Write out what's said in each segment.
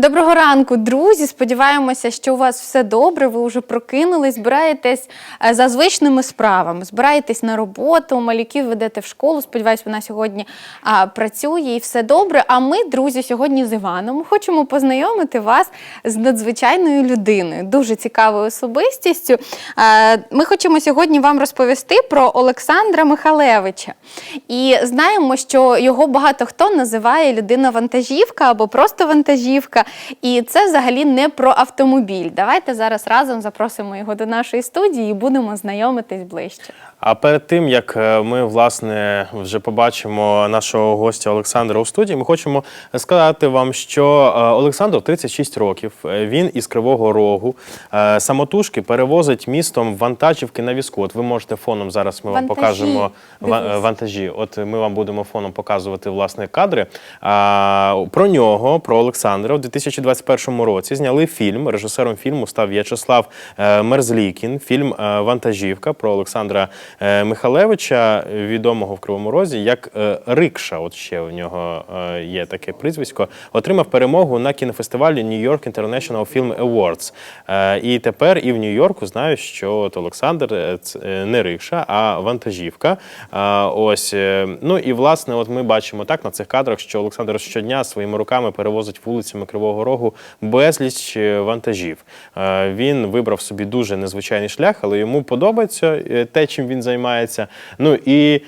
Доброго ранку, друзі. Сподіваємося, що у вас все добре. Ви вже прокинулись, збираєтесь е, за звичними справами, збираєтесь на роботу, малюків ведете в школу. Сподіваюсь, вона сьогодні а, працює і все добре. А ми, друзі, сьогодні з Іваном хочемо познайомити вас з надзвичайною людиною, дуже цікавою особистістю. Е, Ми хочемо сьогодні вам розповісти про Олександра Михалевича. І знаємо, що його багато хто називає людина-вантажівка або просто вантажівка. І це взагалі не про автомобіль. Давайте зараз разом запросимо його до нашої студії і будемо знайомитись ближче. А перед тим як е, ми власне вже побачимо нашого гостя Олександра у студії, ми хочемо сказати вам, що е, Олександру 36 років. Е, Він із Кривого Рогу самотужки перевозить містом вантажівки на візку. От ви можете фоном зараз. Ми вам Вантажі, покажемо дивись. вантажі. От ми вам будемо фоном показувати власне кадри. А, про нього, про Олександра, у 2021 році зняли фільм. Режисером фільму став В'ячеслав е, Мерзлікін. Фільм е, Вантажівка про Олександра е, Михалевича, відомого в Кривому Розі, як Рикша. От ще у нього є таке прізвисько. Отримав перемогу на кінофестивалі New York International Film Awards. І тепер і в Нью-Йорку знаю, що от Олександр не рикша, а вантажівка. Ось ну і власне, от ми бачимо так на цих кадрах, що Олександр щодня своїми руками перевозить вулицями Кривого Рогу безліч е, вантажів. Е, Він вибрав собі дуже незвичайний шлях, але йому подобається е, те, чим він займається. Ну і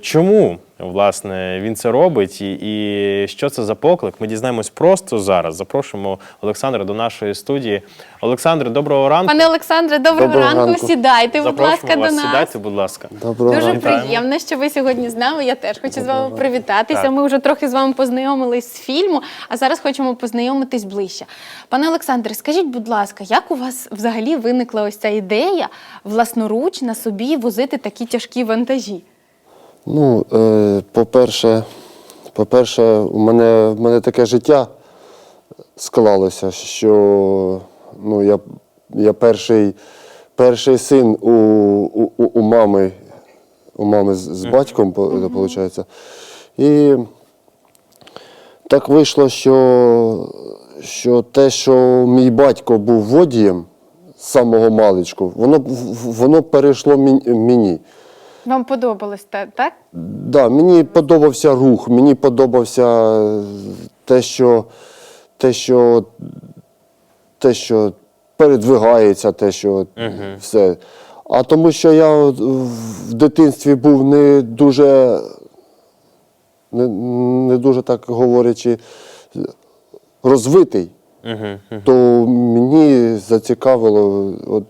чому? Власне, він це робить, і, і що це за поклик? Ми дізнаємось просто зараз. Запрошуємо Олександра до нашої студії. Олександр, доброго ранку. Пане Олександре, доброго, Доброго ранку. ранку. Сідайте, будь Запрошуємо ласка, до нас. Сідайте, будь ласка. Доброго Дуже ранку. Приємно, що ви сьогодні з нами. Я теж хочу з вами привітатися. Так. Ми вже трохи з вами познайомились з фільму, а зараз хочемо познайомитись ближче. Пане Олександре, скажіть, будь ласка, як у вас взагалі виникла ось ця ідея власноруч на собі возити такі тяжкі вантажі? Ну, е, по-перше, по-перше, у мене, в мене таке життя склалося, що ну, я, я перший, перший син у, у, у- мами, у мами з, з батьком, виходить. І так вийшло, що, що те, що мій батько був водієм з самого маличку, воно, воно перейшло мені- мені. Вам подобалось те- так? Да, мені подобався рух, мені подобався те, що, те, що, те, що передвигається, те, що все. А тому, що я в дитинстві був не дуже, не, не дуже так говорячи, розвитий, то мені зацікавило от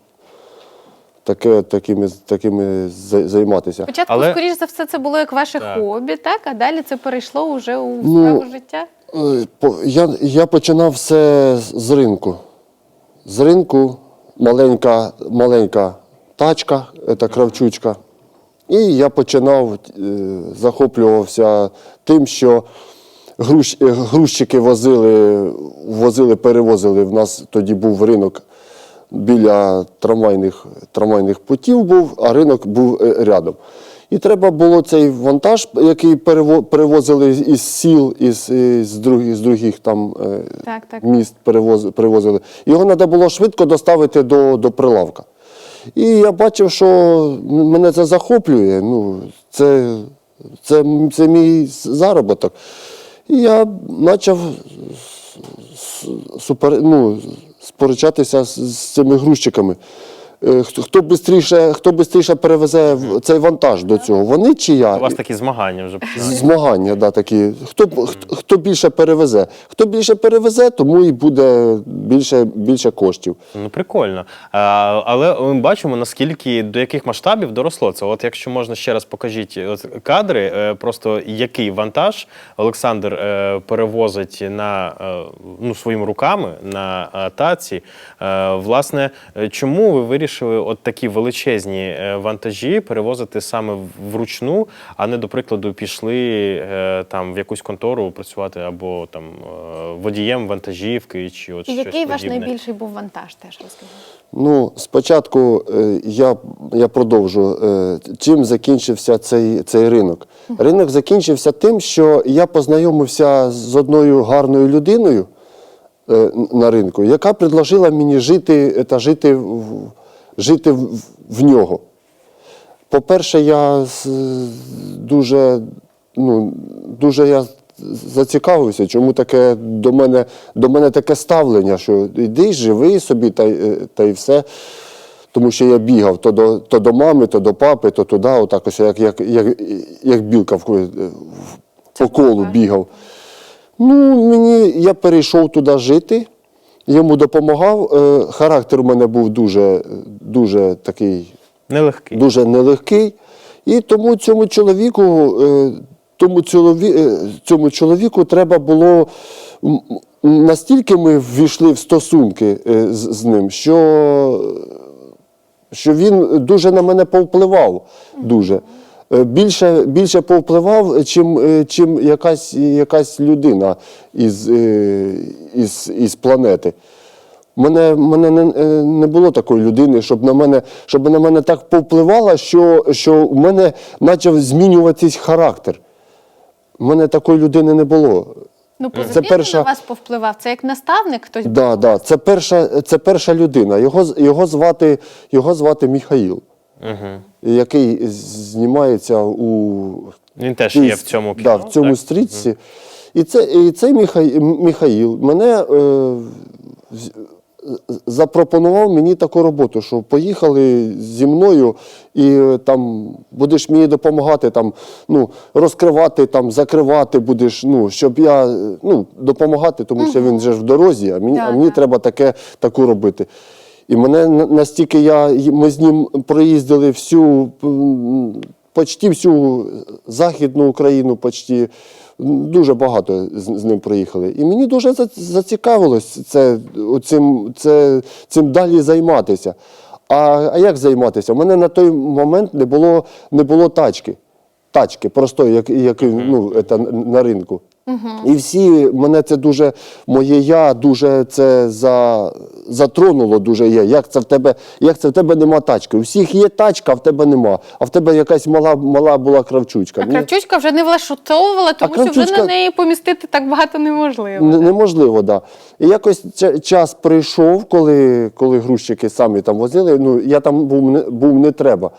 таке, такими, такими за- займатися. Спочатку, Але- скоріш за все, це було як ваше Так. хобі, так? А далі це перейшло вже у Ну, справу життя. Е, по- Я, я починав все з- з ринку. З ринку маленька, маленька тачка, це кравчучка. І я починав, е, захоплювався тим, що груз, е, грузчики возили, возили, перевозили. В нас тоді був ринок біля трамвайних, трамвайних путів був, а ринок був е, рядом. І треба було цей вантаж, який перевозили із сіл, із, із, других, з других там е, Так, так. міст перевозили. Його треба було швидко доставити до, до прилавка. І я бачив, що мене це захоплює. Ну, це, це, це мій заробіток. І я почав супер, ну, сперечатися з, цими грузчиками. Е, Хто, бистріше, хто бистріше перевезе цей вантаж до цього? Вони чи я? У вас такі змагання вже. Змагання, да, такі. Хто, хто, хто більше перевезе? Хто більше перевезе, тому і буде більше, більше коштів. Ну, прикольно. А, але ми бачимо, наскільки до яких масштабів доросло це. От якщо можна ще раз покажіть от кадри, е, просто який вантаж Олександр е, перевозить на ну, своїми руками на таці. Власне, чому ви вирішили от такі величезні е, вантажі перевозити саме вручну, а не, до прикладу, пішли е, там в якусь контору працювати або там е, водієм вантажівки чи от І щось який ваш подібне? найбільший був вантаж, теж розкажіть. Ну, спочатку я, я продовжу. Чим закінчився цей, цей ринок? Ринок закінчився тим, що я познайомився з одною гарною людиною, на ринку, яка предложила мені жити та жити, в- жити в, в нього. По-перше, я дуже, ну, дуже я зацікавився, чому таке до мене, до мене таке ставлення, що йди, живи собі та, е, та й все. Тому що я бігав то до, то до мами, то до папи, то туди, отак ось, як, як, як, як білка в, в- по колу бігав. Ну, мені я перейшов туди жити, йому допомагав. Е, характер у мене був дуже, дуже такий Нелегкий. дуже нелегкий. І тому цьому чоловіку, е, тому чолові, е, цьому чоловіку треба було. Настільки ми ввійшли в стосунки з, з ним, що, що він дуже на мене повпливав. Дуже. Е, Більше, більше повпливав, чим, е, чим якась, якась людина із, е, із, із планети. Мене, мене не, не було такої людини, щоб на мене, щоб на мене так повпливало, що, що в мене почав змінюватись характер. У мене такої людини не було. Ну, позитивно перша- на вас повпливав. Це як наставник хтось? Да, да, це, перша, це перша людина. Його, його, звати, його звати Міхаїл, Угу. який знімається у Він теж є в цьому кіно. да, в цьому так? стрічці. І, це, і цей Міхаїл, Міхаїл мене е, запропонував мені таку роботу, що поїхали зі мною і е, там будеш мені допомагати, там, ну, розкривати, там, закривати будеш, ну, щоб я е, ну, допомагати, тому що він же ж в дорозі, а мені, а мені треба таке, таку робити. І мене настільки я, ми з ним проїздили всю, почти всю Західну Україну, почти, дуже багато з, з ним проїхали. І мені дуже зацікавилось це, цим, це, цим далі займатися. А, а як займатися? У мене на той момент не було, не було тачки. Тачки простої, як, як ну, це, на ринку. І всі мене це дуже, моє я дуже це за, затронуло дуже я. Як це в тебе, як це в тебе нема тачки? У всіх є тачка, а в тебе нема. А в тебе якась мала, мала була кравчучка. А Мені кравчучка вже не влаштовувала, тому що вже Кравчучка- на неї помістити так багато неможливо. н- неможливо, да. І якось ча- час прийшов, коли, коли грузчики самі там возили. Ну, я там був не, був не треба.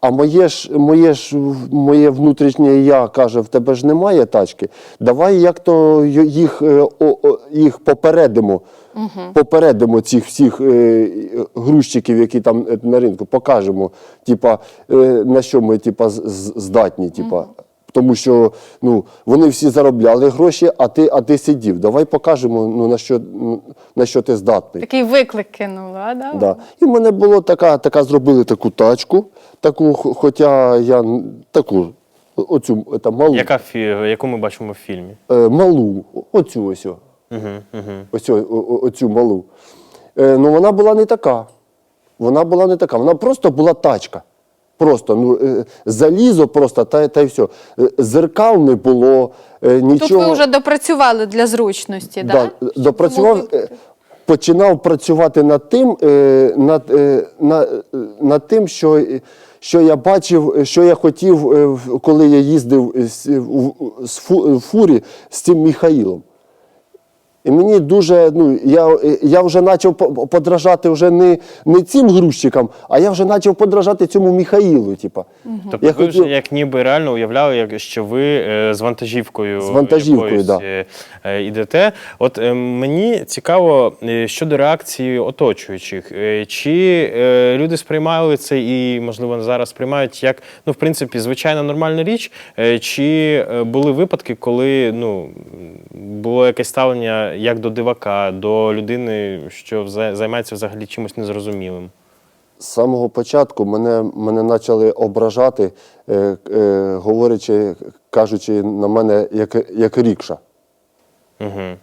А моє ж, моє ж моє внутрішнє я каже: в тебе ж немає тачки. Давай як то їх, е, їх попередимо. Попередимо цих всіх е, грузчиків, які там е, на ринку, покажемо, типа, е, на що ми типа, здатні. Типа. Тому що ну, вони всі заробляли гроші, а ти, а ти сидів. Давай покажемо, ну, на, що, ну, на що ти здатний. Такий виклик кинула, да? Да. І в мене було така, така зробили таку тачку, таку, хоча я таку, оцю там, малу, Яка яку ми бачимо в фільмі? е, малу, оцю ось. Угу, угу. Ось о- о- оцю малу. Е, ну вона була не така. Вона була не така. Вона просто була тачка. Просто ну, е, залізо просто та, та й все. Е, Зеркал не було, е, Тут ви вже допрацювали для зручності, Да, да? допрацював, е, починав працювати над тим, над, на- е, над тим, що, що я бачив, що я хотів, коли я їздив з, фурі з цим Міхаїлом. І мені дуже, ну, я, я вже почав по- подражати вже не, не цим грузчикам, а я вже почав подражати цьому Міхаїлу. Типа. Тобто Я ви хотів- вже як ніби реально уявляли, як, що ви е, з вантажівкою, З вантажівкою, якоюсь, да. е, е, йдете. От е, мені цікаво е, щодо реакції оточуючих. Е, Чи е, люди сприймали це і, можливо, зараз сприймають як, ну, в принципі, звичайна нормальна річ, е, чи е, були випадки, коли ну, було якесь ставлення як до дивака, до людини, що займається взагалі чимось незрозумілим? З самого початку мене, мене почали ображати, е, е, говорячи, кажучи на мене як, як рікша. Угу.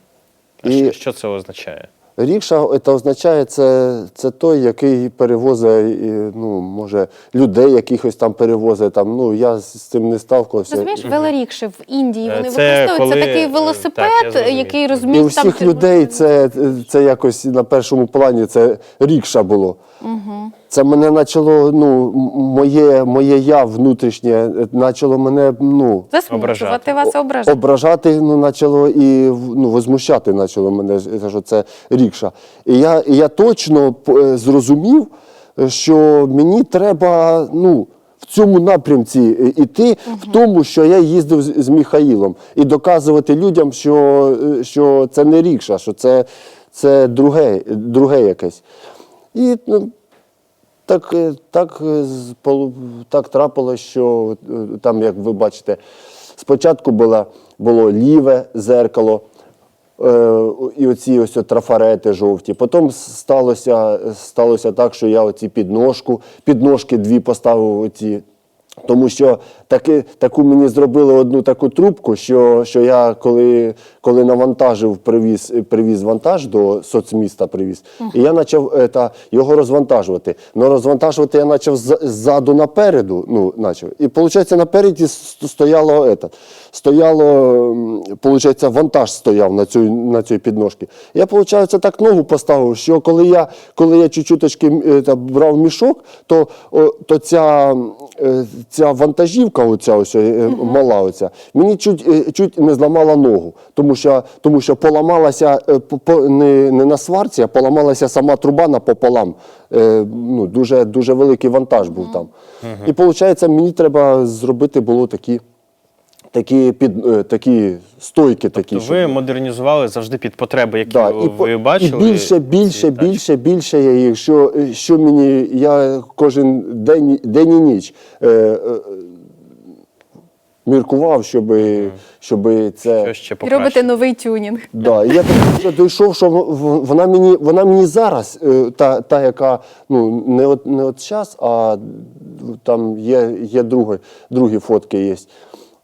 А І- що, що це означає? Рікша це означає, це, це той, який перевозить, е, ну, може, людей якихось там перевозить. Там, ну, я з цим не ставкався. Розумієш, велорікши в Індії Е, вони це використовують. Це такий е, велосипед, так, я який І там у всіх людей це, це якось на першому плані це рікша було. Це мене почало, ну, моє, моє я внутрішнє, е, почало мене, ну, Засмучувати Ображати. вас ображати. ображати ну, почало і ну, возмущати почало мене, е, що це рікша. І я, і я точно е, зрозумів, що мені треба ну, в цьому напрямці е, іти, в тому, що я їздив з, з Міхаїлом, і доказувати людям, що, що це не рікша, що це, це друге, друге якесь. І ну, так, е, так, е, так трапилось, що е, там, як ви бачите, спочатку було, було ліве зеркало, і оці ось трафарети жовті. Потім сталося, сталося так, що я оці підножку, підножки дві поставив оці. Тому що таки, таку мені зробили одну таку трубку, що, що я коли, коли навантажив, привіз, привіз вантаж до соцміста, привіз, і я почав е, та, його розвантажувати. Ну розвантажувати я почав ззаду напереду. Ну, начав. І виходить, напереді стояло, это, стояло, получається, вантаж стояв на цій, на цій підножці. Я, виходить, так ногу поставив, що коли я, коли я чуть-чуточки е, брав мішок, то, то ця, ця вантажівка, оця ось, е, мала оця, мені чуть, е, чуть не зламала ногу, тому що, тому що поламалася е, по- по- не, не на сварці, а поламалася сама труба напополам. Е, ну, дуже, дуже великий вантаж був там. І виходить, мені треба зробити було такі, такі, під, е, такі стойки. такі, То ви модернізували завжди під потреби, які Да, ви, по- ви бачили. І більше, більше, більше, більше я їх, що, що мені, я кожен день, день і ніч е, е, міркував, щоб, щоб це. Що ще І покраще? робите новий тюнінг. Да, я так вже дійшов, що вона мені, вона мені зараз, е, та, та яка ну, не от, не от час, а там є, є другі, другі фотки є.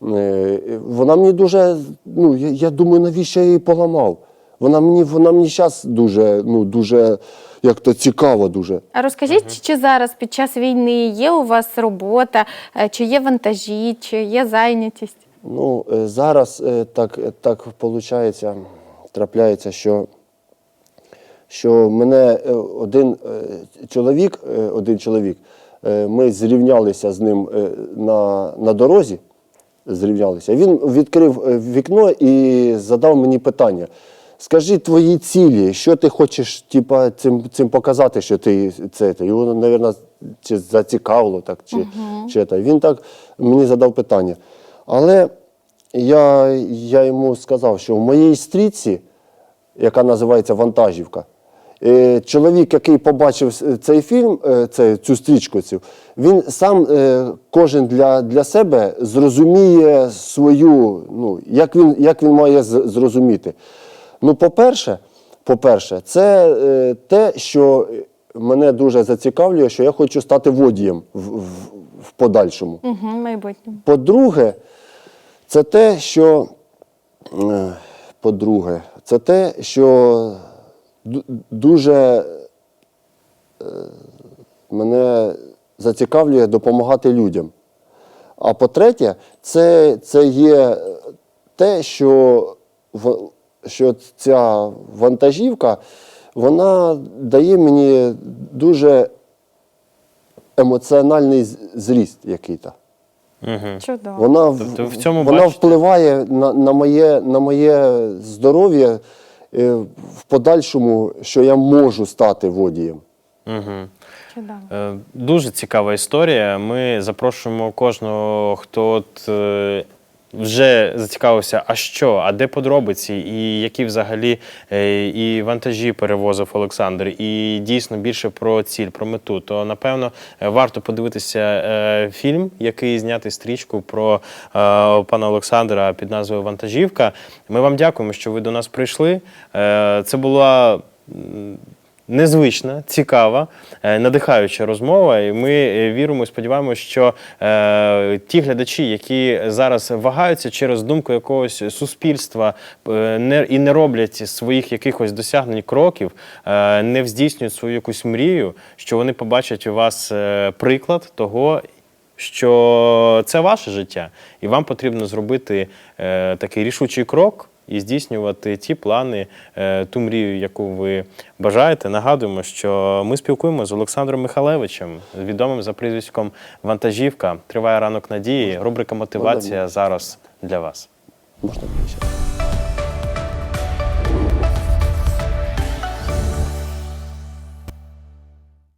Е, Вона мені дуже, ну, я, я думаю, навіщо я її поламав. Вона мені, вона мені зараз дуже, ну, дуже, як то цікаво дуже. А розкажіть, чи зараз під час війни є у вас робота, е, чи є вантажі, чи є зайнятість? Ну, е, зараз так, так виходить, трапляється, що, що мене один чоловік, один чоловік, ми зрівнялися з ним на, на дорозі. Зрівнялися. Він відкрив е, вікно і задав мені питання. Скажи твої цілі, що ти хочеш типа, цим, цим показати, що ти це. це?» Його, мабуть, чи зацікавило так, чи, чи це. Він так мені задав питання. Але я, я йому сказав, що в моїй стрічці, яка називається Вантажівка, чоловік, який побачив цей фільм, е, цю стрічку, він сам е, кожен для, для себе зрозуміє свою, ну, як він, як він має зрозуміти. Ну, по-перше, по-перше, це е, те, що мене дуже зацікавлює, що я хочу стати водієм в, в, в подальшому. Угу, майбутньому. По-друге, це те, що е, по-друге, це те, що дуже е, мене зацікавлює допомагати людям. А по-третє, це, це є те, що, що ця вантажівка, вона дає мені дуже емоціональний зріст який-то. Мгм. Чудово. Вона, в- Тобто в цьому вона бачите- впливає на, на, моє, на моє здоров'я е, в подальшому, що я можу стати водієм. Угу. Чудово. Е, Дуже цікава історія. Ми запрошуємо кожного, хто от, е, вже зацікавився, а що, а де подробиці, і які взагалі е, і вантажі перевозив Олександр, і дійсно більше про ціль, про мету. То напевно е, варто подивитися е, фільм, який знятий стрічку про пана Олександра під назвою Вантажівка. Ми вам дякуємо, що ви до нас прийшли. Це була. Незвична, цікава, е, надихаюча розмова. І ми е, віримо і сподіваємося, що е, ті глядачі, які зараз вагаються через думку якогось суспільства не, і не роблять своїх якихось досягнень кроків, не здійснюють свою якусь мрію, що вони побачать у вас приклад того. Що це ваше життя, і вам потрібно зробити е, такий рішучий крок і здійснювати ті плани, е, ту мрію, яку ви бажаєте. Нагадуємо, що ми спілкуємо з Олександром Михалевичем, відомим за прізвиськом Вантажівка. Триває ранок надії. Рубрика Мотивація зараз для вас. Можна більше.